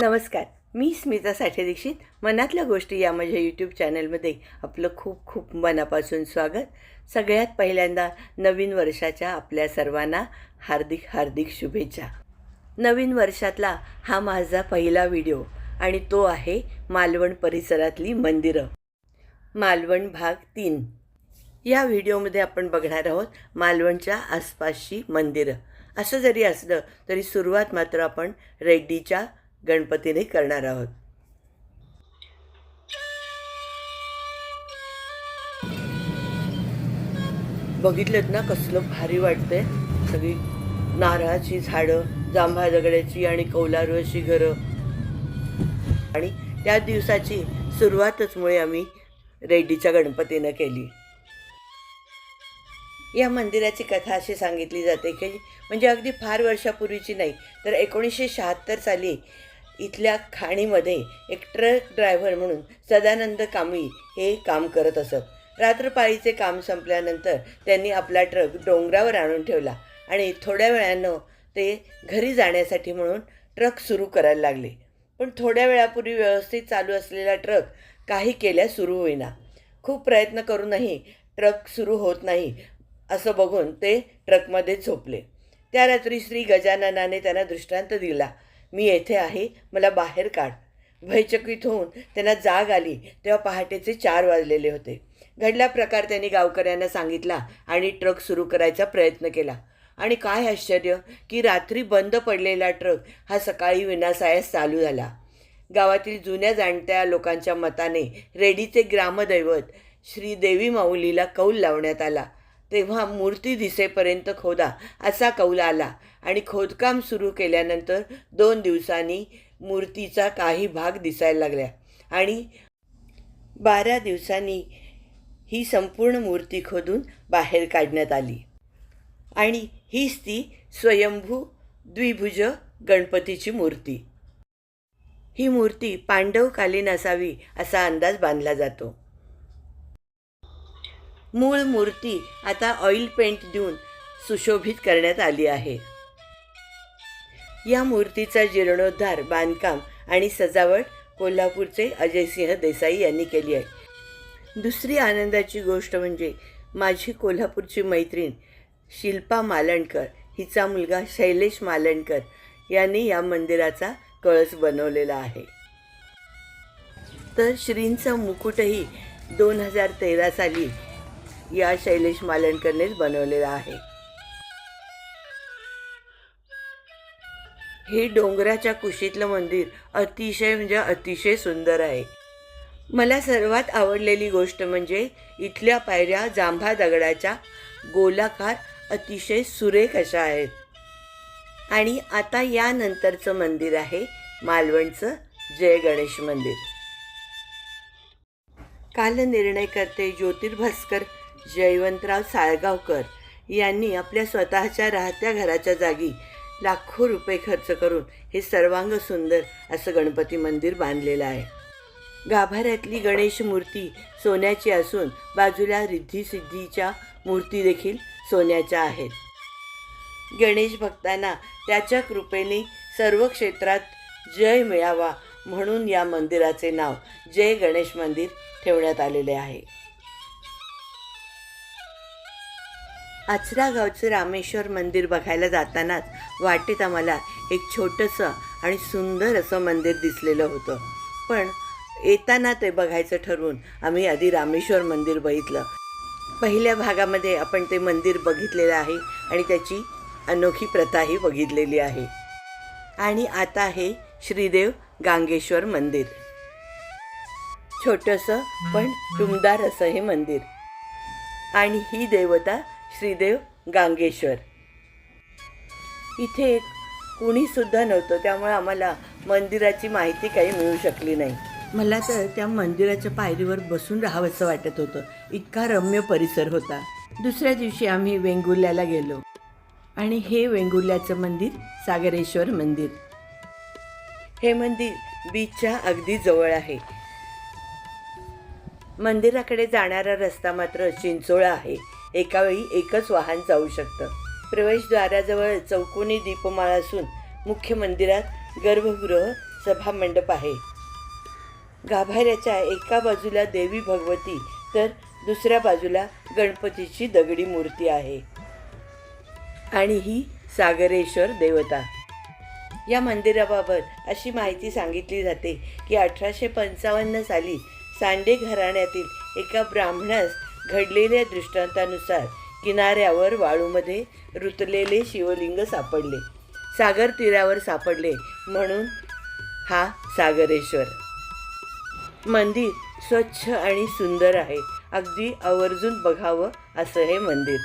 नमस्कार मी स्मिता साठे दीक्षित. मनातल्या गोष्टी या माझ्या यूट्यूब चॅनलमध्ये आपलं खूप खूप मनापासून स्वागत. सगळ्यात पहिल्यांदा नवीन वर्षाच्या आपल्या सर्वांना हार्दिक हार्दिक शुभेच्छा. नवीन वर्षातला हा माझा पहिला व्हिडिओ आणि तो आहे मालवण परिसरातली मंदिरं. मालवण भाग तीन. या व्हिडिओमध्ये आपण बघणार आहोत मालवणच्या आसपासची मंदिरं. असं जरी असलं तरी सुरुवात मात्र आपण रेड्डीच्या गणपतीने करणार आहोत. बघितलं ना कसलं भारी वाटतंय? सगळी नारळाची झाडं जांभा दगडाची आणि कौलारू अशी घरं. आणि त्या दिवसाची सुरुवातच मुळे आम्ही रेड्डीच्या गणपतीनं केली. या मंदिराची कथा अशी सांगितली जाते की म्हणजे अगदी फार वर्षापूर्वीची नाही तर एकोणीसशे शहात्तर साली इथल्या खाणीमध्ये एक ट्रक ड्रायव्हर म्हणून सदानंद कांबळी हे काम करत असत. रात्रपाळीचे काम संपल्यानंतर त्यांनी आपला ट्रक डोंगरावर आणून ठेवला आणि थोड्या वेळानं ते घरी जाण्यासाठी म्हणून ट्रक सुरू करायला लागले. पण थोड्या वेळापूर्वी व्यवस्थित चालू असलेला ट्रक काही केल्या सुरू होईना. खूप प्रयत्न करूनही ट्रक सुरू होत नाही असं बघून ते ट्रकमध्ये झोपले. त्या रात्री श्री गजाननाने त्यांना दृष्टांत दिला. मी येथे आहे मला बाहेर काढ. भयचकित होऊन त्यांना जाग आली तेव्हा पहाटेचे चार वाजलेले होते. घडला प्रकार त्यांनी गावकऱ्यांना सांगितला आणि ट्रक सुरू करायचा प्रयत्न केला. आणि काय आश्चर्य की रात्री बंद पडलेला ट्रक हा सकाळी विनासायास चालू झाला. गावातील जुन्या जाणत्या लोकांच्या मताने रेडीचे ग्रामदैवत श्री देवी माऊलीला कौल लावण्यात आला. तेव्हा मूर्ती दिसेपर्यंत खोदा असा कौल आला आणि खोदकाम सुरू केल्यानंतर दोन दिवसांनी मूर्तीचा काही भाग दिसायला लागल्या. आणि बारा दिवसांनी ही संपूर्ण मूर्ती खोदून बाहेर काढण्यात आली. आणि हीच ती स्वयंभू द्विभुज गणपतीची मूर्ती. ही मूर्ती पांडवकालीन असावी असा अंदाज बांधला जातो. मूळ मूर्ती आता ऑइल पेंट देऊन सुशोभित करण्यात आली आहे. या मूर्तीचा जीर्णोद्धार बांधकाम आणि सजावट कोल्हापूरचे अजयसिंह देसाई यांनी केली आहे. दुसरी आनंदाची गोष्ट म्हणजे माझी कोल्हापूरची मैत्रीण शिल्पा मालणकर हिचा मुलगा शैलेश मालणकर यांनी या मंदिराचा कळस बनवलेला आहे. तर श्रींचा मुकुटही दोन हजार तेरा साली या शैलेश मालणकरनेच बनवलेला आहे. हे डोंगराच्या कुशीतलं मंदिर अतिशय म्हणजे अतिशय सुंदर आहे. मला सर्वात आवडलेली गोष्ट म्हणजे इथल्या पायऱ्या जांभा दगडाच्या गोलाकार अतिशय सुरेख अशा आहेत. आणि आता यानंतरचं मंदिर आहे मालवणचं जय गणेश मंदिर. काल निर्णयकर्ते ज्योतिर्भास्कर जयवंतराव साळगावकर यांनी आपल्या स्वतःच्या राहत्या घराच्या जागी लाखो रुपये खर्च करून हे सर्वांग सुंदर असं गणपती मंदिर बांधलेलं आहे. गाभाऱ्यातली गणेश मूर्ती सोन्याची असून बाजूला रिद्धिसिद्धीच्या मूर्ती देखील सोन्याच्या आहेत. गणेश भक्तांना त्याच्या कृपेने सर्व क्षेत्रात जय मिळावा म्हणून या मंदिराचे नाव जय गणेश मंदिर ठेवण्यात आलेले आहे. आचरा गावचं रामेश्वर मंदिर बघायला जातानाच वाटेत आम्हाला एक छोटंसं आणि सुंदर असं मंदिर दिसलेलं होतं. पण येताना ते बघायचं ठरवून आम्ही आधी रामेश्वर मंदिर बघितलं. पहिल्या भागामध्ये आपण ते मंदिर बघितलेलं आहे आणि त्याची अनोखी प्रथाही बघितलेली आहे. आणि आता आहे श्रीदेव गांगेश्वर मंदिर. छोटंसं पण टुमदार असं हे मंदिर. आणि ही देवता श्रीदेव गांगेश्वर. इथे कुणीसुद्धा नव्हतं त्यामुळे आम्हाला मंदिराची माहिती काही मिळू शकली नाही. मला तर त्या मंदिराच्या पायरीवर बसून राहावंसं वाटत होतं. इतका रम्य परिसर होता. दुसऱ्या दिवशी आम्ही वेंगुर्ल्याला गेलो. आणि हे वेंगुर्ल्याचं मंदिर सागरेश्वर मंदिर. हे मंदिर बीचच्या अगदी जवळ आहे. मंदिराकडे जाणारा रस्ता मात्र चिंचोळा आहे. एकावेळी एकच वाहन जाऊ शकतं. प्रवेशद्वाराजवळ चौकोनी दीपमाळ असून मुख्य मंदिरात गर्भगृह सभामंडप आहे. गाभाऱ्याच्या एका बाजूला देवी भगवती तर दुसऱ्या बाजूला गणपतीची दगडी मूर्ती आहे. आणि ही सागरेश्वर देवता. या मंदिराबाबत अशी माहिती सांगितली जाते की अठराशे पंचावन्न साली सांडे घराण्यातील एका ब्राह्मणास घडलेल्या दृष्टांतानुसार किनाऱ्यावर वाळूमध्ये रुतलेले शिवलिंग सापडले. सागर तीरावर सापडले म्हणून हा सागरेश्वर. मंदिर स्वच्छ आणि सुंदर आहे. अगदी आवर्जून बघावं असं हे मंदिर.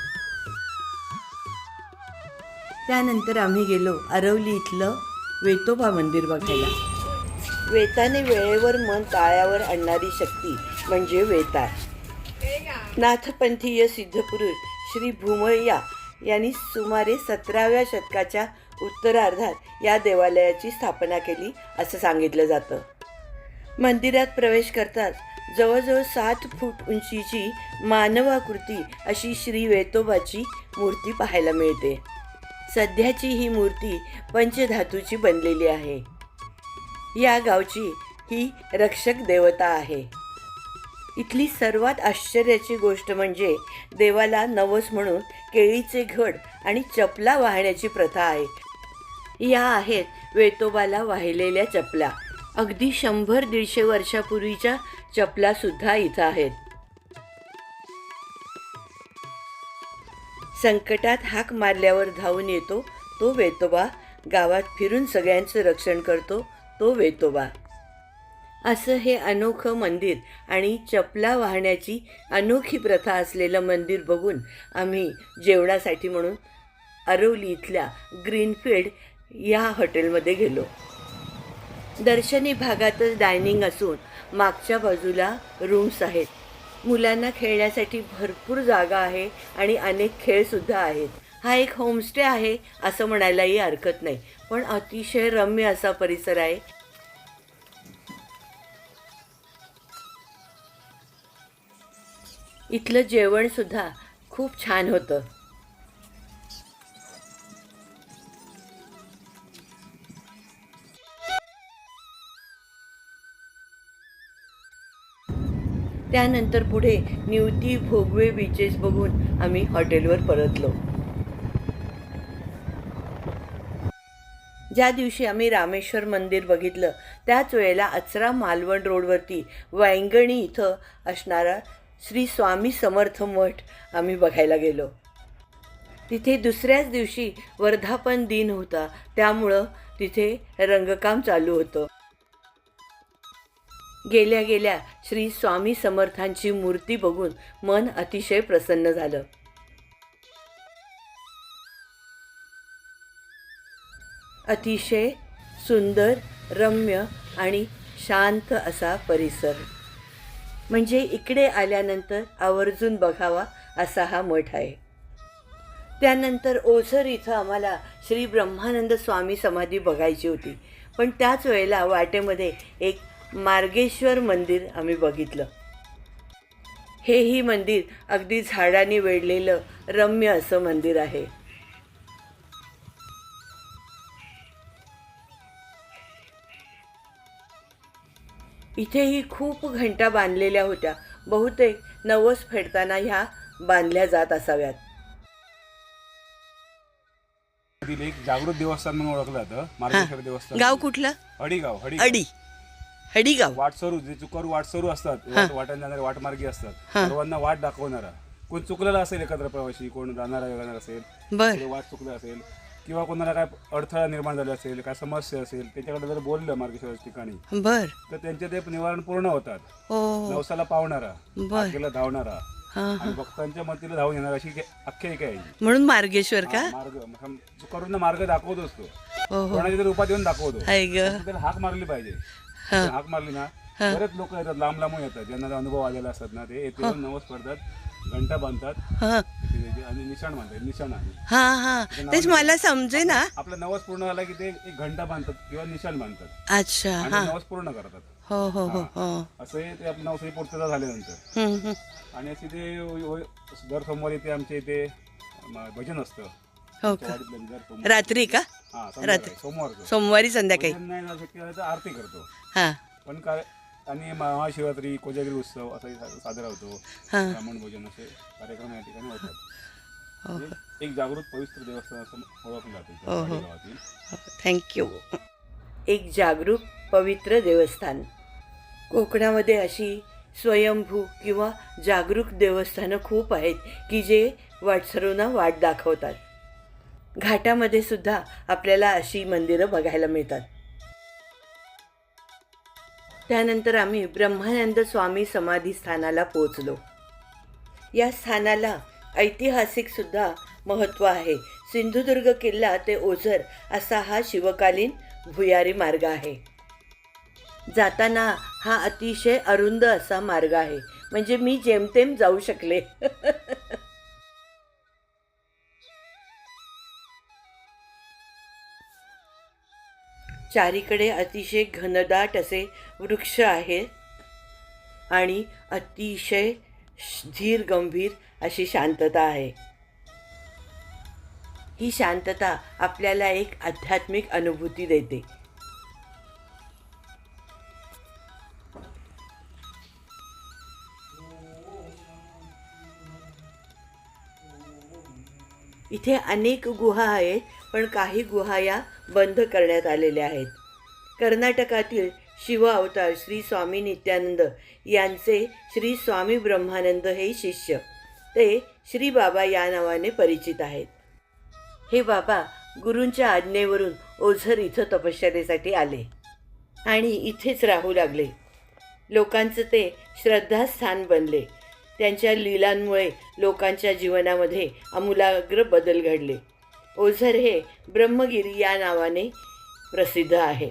त्यानंतर आम्ही गेलो अरवली इथलं वेतोबा मंदिर बघायला. वेताने वेळेवर मन ताळ्यावर आणणारी शक्ती म्हणजे वेताळ. नाथपंथीय सिद्धपुरुष श्री भूमय्या यांनी सुमारे सतराव्या शतकाच्या उत्तरार्धात या देवालयाची स्थापना केली असं सांगितलं जातं. मंदिरात प्रवेश करताच जवळजवळ सात फूट उंचीची मानवाकृती अशी श्री वेतोबाची मूर्ती पाहायला मिळते. सध्याची ही मूर्ती पंचधातूची बनलेली आहे. या गावची ही रक्षक देवता आहे. इथली सर्वात आश्चर्याची गोष्ट म्हणजे देवाला नवस म्हणून केळीचे घड आणि चपला वाहण्याची प्रथा आहे. या आहेत वेतोबाला वाहिलेल्या चपला. अगदी शंभर दीडशे वर्षापूर्वीच्या चपला सुद्धा इथं आहेत. संकटात हाक मारल्यावर धावून येतो तो वेतोबा. गावात फिरून सगळ्यांचं रक्षण करतो तो वेतोबा. असं हे अनोखं मंदिर आणि चपला वाहण्याची अनोखी प्रथा असलेलं मंदिर बघून आम्ही जेवणासाठी म्हणून अरवली इथल्या ग्रीनफील्ड या हॉटेलमध्ये गेलो. दर्शनी भागातच डायनिंग असून मागच्या बाजूला रूम्स आहेत. मुलांना खेळण्यासाठी भरपूर जागा आहे आणि अनेक खेळसुद्धा आहेत. हा एक होमस्टे आहे असं म्हणायलाही हरकत नाही पण अतिशय रम्य असा परिसर आहे. इथलं जेवणसुद्धा खूप छान होतं. त्यानंतर पुढे निवती भोगवे बीचेस बघून आम्ही हॉटेलवर परतलो. ज्या दिवशी आम्ही रामेश्वर मंदिर बघितलं त्याच वेळेला अचरा मालवण रोडवरती वैंगणी इथं असणारा श्री स्वामी समर्थ मठ आम्ही बघायला गेलो. तिथे दुसऱ्याच दिवशी वर्धापन दिन होता. त्यामुळं तिथे रंगकाम चालू होतं. गेल्या गेल्या श्री स्वामी समर्थांची मूर्ती बघून मन अतिशय प्रसन्न झालं. अतिशय सुंदर रम्य आणि शांत असा परिसर. म्हणजे इकडे आल्यानंतर आवर्जून बघावा असा हा मठ आहे. त्यानंतर ओझर इथं आम्हाला श्री ब्रह्मानंद स्वामी समाधी बघायची होती. पण त्याच वेळेला वाटेमध्ये एक मार्गेश्वर मंदिर आम्ही बघितलं. हेही मंदिर अगदी झाडांनी वेढलेलं रम्य असं मंदिर आहे. इथेही खूप घंटा बांधलेल्या होत्या. बहुतेक नवस फेडताना ह्या बांधल्या जात असाव्यात. एक जागृत देवस्थान म्हणून ओळखलं जातं. मार्गेश्वर देवस्थान. गाव कुठलं? अडीगाव अडी अडी. हडीगाव. वाटसरू जे चुकारू वाटसरू असतात वाट- वाटेने जाणारे वाटमार्गी असतात. सर्वांना वाट दाखवणारा. कोण चुकलेला असेल एकत्र प्रवासी कोण जाणारा येणारा असेल. बर. कोणी वाट चुकलं असेल. किंवा कोणाला काय अडथळा निर्माण झाला असेल काय समस्या असेल त्याच्याकडे जर बोललं मार्गेश्वर ठिकाणी बर. तर त्यांचे ते निवारण पूर्ण होतात. हो. नवसाला पावणारा बर. आगीला धावणारा. आणि भक्तांच्या मतीला धावून येणारा अशी एक आख्यायिका आहे ही. म्हणून मार्गेश्वर का? मार्ग हम चुकारूंना मार्ग दाखवतो असतो. हो हो. कोणाच्या तरी रूपात येऊन दाखवतो हाय ग. पण त्याला हाक मारली पाहिजे. हाक मारली ना बरेच लोक येतात लांब लांबून येतात. ज्यांना अनुभव आलेला असतात ना ते येते नवस करतात घंटा बांधतात. हा. तिथे त्याचे आणि निशाण बांधतात निशाण आहे. हा हा. तेच मला समजे ना. आपला नवस पूर्ण झाला की ते एक घंटा बांधतात किंवा निशाण बांधतात. अच्छा आणि नवस पूर्ण करतात. हो हो हो हो. असं हे ते आपलं नवसाची पूर्तता झाल्यानंतर. हम्म, हम्म. आणि असे ते व- दर सोमवारी ते आमच्या इथे म- भजन असतं. हो का? वाडीतलं दर सोमवारी. रात्री का? हा रात्री. सोमवारचं. सोमवारी संध्याकाळी. भजन नाही झालं शक्य झालं तर आरती करतो. हां. पण काय आणि महाशिवरात्री कोजागिरी उत्सव असाही सा- साजरा होतो. हां. ब्राह्मण भोजन असे कार्यक्रम या ठिकाणी होतात. हो. म्हणजे एक जागृत पवित्र देवस्थान असं ओळखलं जातं इथं हो, हो. थँक्यू एक जागरूक पवित्र देवस्थान. कोकणामध्ये अशी स्वयंभू किंवा जागरूक देवस्थानं खूप आहेत की जे वाटसरूंना वाट दाखवतात. घाटामध्ये सुद्धा आपल्याला अशी मंदिरं बघायला मिळतात. त्यानंतर आम्ही ब्रह्मानंद स्वामी समाधी स्थानाला पोचलो या स्थानाला ऐतिहासिकसुद्धा महत्त्व आहे. सिंधुदुर्ग किल्ला ते ओझर असा हा शिवकालीन भुयारी मार्ग आहे. जाताना हा अतिशय अरुंद असा मार्ग आहे. म्हणजे मी जेमतेम जाऊ शकले. चारीकडे अतिशय घनदाट असे वृक्ष आहेत आणि अतिशय धीर गंभीर अशी शांतता आहे. ही शांतता आपल्याला एक आध्यात्मिक अनुभूती देते. इथे अनेक गुहा आहेत पण काही गुहा या बंद करण्यात आलेल्या आहेत. कर्नाटकातील शिव अवतार श्री स्वामी नित्यानंद यांचे श्री स्वामी ब्रह्मानंद हे शिष्य. ते श्री बाबा या नावाने परिचित आहेत. हे बाबा गुरूंच्या आज्ञेवरून ओझर इथं तपश्चर्येसाठी आले आणि इथेच राहू लागले. लोकांचं ते श्रद्धास्थान बनले. त्यांच्या लीलांमुळे लोकांच्या जीवनामध्ये आमूलाग्र बदल घडले. ओझर हे ब्रह्मगिरी या नावाने प्रसिद्ध आहे.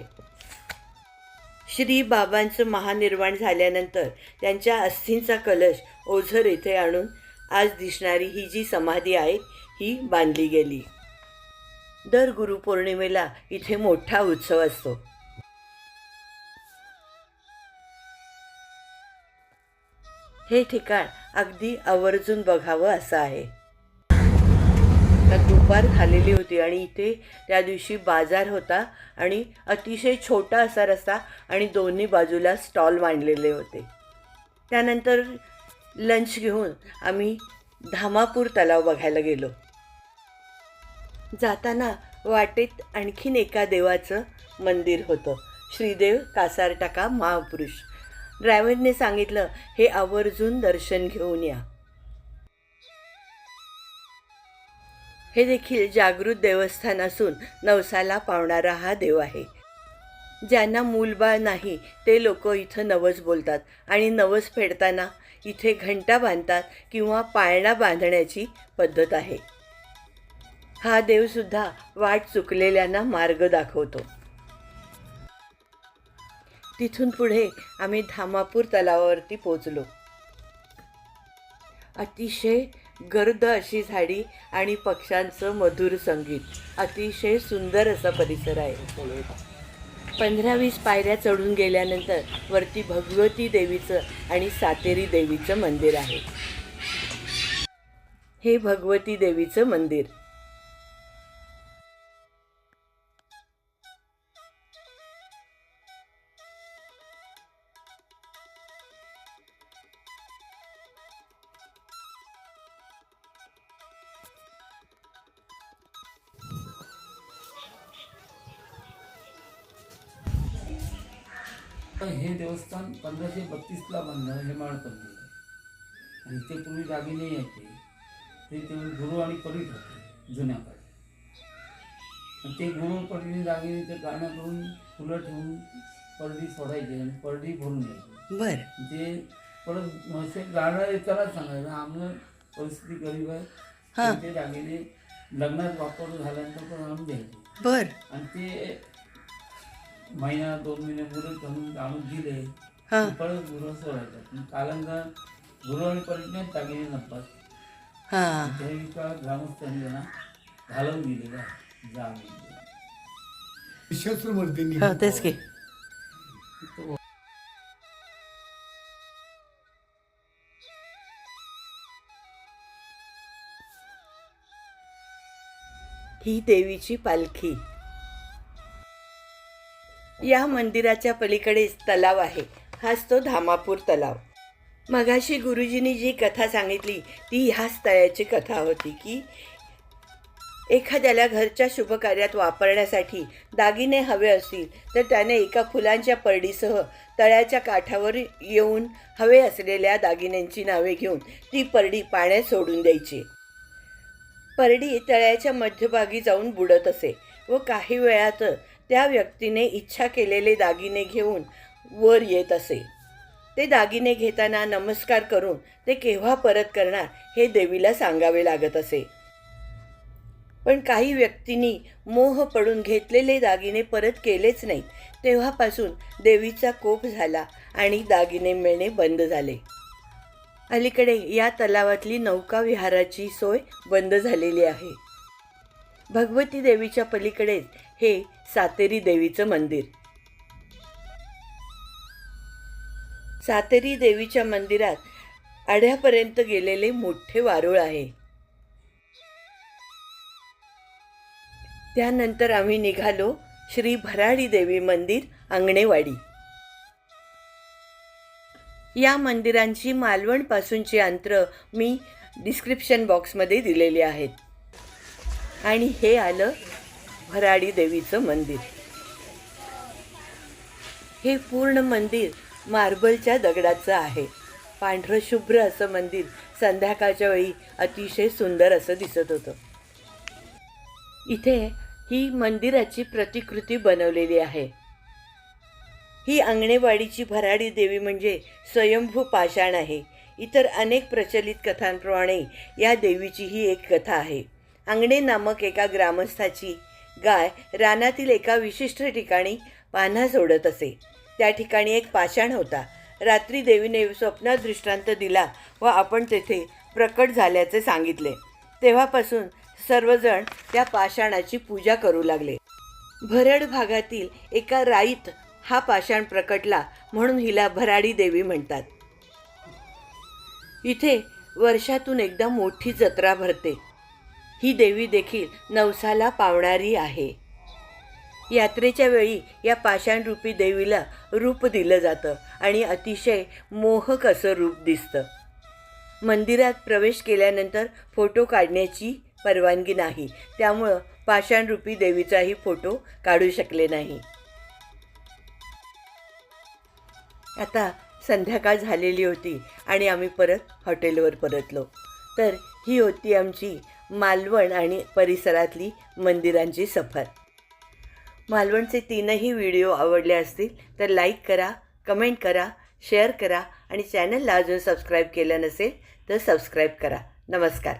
श्री बाबांचं महानिर्वाण झाल्यानंतर त्यांच्या अस्थींचा कलश ओझर येथे आणून आज दिसणारी ही जी समाधी आहे ही बांधली गेली. दर गुरुपौर्णिमेला इथे मोठा उत्सव असतो. हे ठिकाण अगदी आवर्जून बघावं असं आहे. आता दुपार झालेली होती आणि इथे त्या दिवशी बाजार होता आणि अतिशय छोटा असा रस्ता आणि दोन्ही बाजूला स्टॉल मांडलेले होते. त्यानंतर लंच घेऊन आम्ही धामापूर तलाव बघायला गेलो. जाताना वाटेत आणखीन एका देवाचं मंदिर होतं. श्रीदेव कासारटाका महापुरुष. ड्रायव्हरने सांगितलं हे आवर्जून दर्शन घेऊन या. हे देखील जागृत देवस्थान असून नवसाला पावणारा हा देव आहे. ज्यांना मूलबाळ नाही ते लोक इथं नवस बोलतात आणि नवस फेडताना इथे घंटा बांधतात किंवा पाळणा बांधण्याची पद्धत आहे. हा देवसुद्धा वाट चुकलेल्यांना मार्ग दाखवतो. तिथून पुढे आम्ही धामापूर तलावावरती पोचलो अतिशय गर्द अशी झाडी आणि पक्ष्यांचं मधुर संगीत. अतिशय सुंदर असा परिसर आहे. पंधरा वीस पायऱ्या चढून गेल्यानंतर वरती भगवती देवीचं आणि सातेरी देवीचं मंदिर आहे. हे भगवती देवीचं मंदिर. पंधराशे बत्तीसला बांधलं हेमाळपल्ली आणि ते पूर्वी दागिने यायचे ते ते गुरु आणि परीट होते जुन्या काळी आणि ते गुरु परीने दागिने ते गाणं करून फुलं ठेवून परडी सोडायचे आणि परडी भरून द्यायची बर. ते परत असे गाणं येतानाच सांगायचं आम्हाला परिस्थिती गरीब आहे. हां. ते दागिने लग्नात वापर झाल्यानंतर पण आणून द्यायचे. बर. आणि ते महिना दोन महिने मुदत घालून आणून दिले हां। परत नसतात हां। ग्रामस्थांनी त्यांना घालवून दिलेलं आहे शस्त्रमूर्तींनी हो तेच की। ही देवीची पालखी। या मंदिराच्या पलीकडेच तलाव आहे. हाच तो धामापूर तलाव. मगाशी गुरुजींनी जी कथा सांगितली ती ह्याच तळ्याची कथा होती की एखाद्याला घरच्या शुभकार्यात वापरण्यासाठी दागिने हवे असतील तर त्याने एका फुलांच्या परडीसह तळ्याच्या काठावर येऊन हवे असलेल्या दागिन्यांची नावे घेऊन ती परडी पाण्यात सोडून द्यायची. परडी तळ्याच्या मध्यभागी जाऊन बुडत असे व काही वेळात त्या व्यक्तीने इच्छा केलेले दागिने घेऊन वर येत असे. ते दागिने घेताना नमस्कार करून ते केव्हा परत करणार हे देवीला सांगावे लागत असे. पण काही व्यक्तींनी मोह पडून घेतलेले दागिने परत केलेच नाही तेव्हापासून देवीचा कोप झाला आणि दागिने मिळणे बंद झाले. अलीकडे या तलावातली नौका विहाराची सोय बंद झालेली आहे. भगवती देवीच्या पलीकडेच हे सातेरी देवीचं मंदिर. सातेरी देवीच्या मंदिरात आढ्यापर्यंत गेलेले मोठे वारुळ आहे. त्यानंतर आम्ही निघालो श्री भराडी देवी मंदिर अंगणेवाडी. या मंदिरांची मालवणपासूनची अंतर मी डिस्क्रिप्शन बॉक्समध्ये दिलेली आहेत. आणि हे आलं भराडी देवीचं मंदिर. हे पूर्ण मंदिर मार्बलच्या दगडाचं आहे. पांढरं शुभ्र असं मंदिर संध्याकाळच्या वेळी अतिशय सुंदर असं दिसत होतं. इथे ही मंदिराची प्रतिकृती बनवलेली आहे. ही अंगणेवाडीची भराडी देवी म्हणजे स्वयंभू पाषाण आहे. इतर अनेक प्रचलित कथांप्रमाणे या देवीची ही एक कथा आहे. अंगणे नामक एका ग्रामस्थाची गाय रानातील एका विशिष्ट ठिकाणी पान्हा सोडत असे. त्या ठिकाणी एक पाषाण होता. रात्री देवीने स्वप्नात दृष्टांत दिला व आपण तेथे प्रकट झाल्याचे सांगितले. तेव्हापासून सर्वजण त्या पाषाणाची पूजा करू लागले. भरड भागातील एका राईत हा पाषाण प्रकटला म्हणून हिला भराडी देवी म्हणतात. इथे वर्षातून एकदा मोठी जत्रा भरते. ही देवी देखील नवसाला पावणारी आहे. यात्रेच्या वेळी या पाषाणरूपी देवीला रूप दिलं जातं आणि अतिशय मोहक असं रूप दिसतं. मंदिरात प्रवेश केल्यानंतर फोटो काढण्याची परवानगी नाही. त्यामुळं पाषाणरूपी देवीचाही फोटो काढू शकले नाही. आता संध्याकाळ झालेली होती आणि आम्ही परत हॉटेलवर परतलो. तर ही होती आमची मालवण आणि परिसरातली मंदिरांची सफर. मालवणचे तीनही व्हिडिओ आवडले असतील तर लाईक करा कमेंट करा शेअर करा आणि चॅनलला अजून सबस्क्राईब केलं नसेल तर सबस्क्राईब करा. नमस्कार.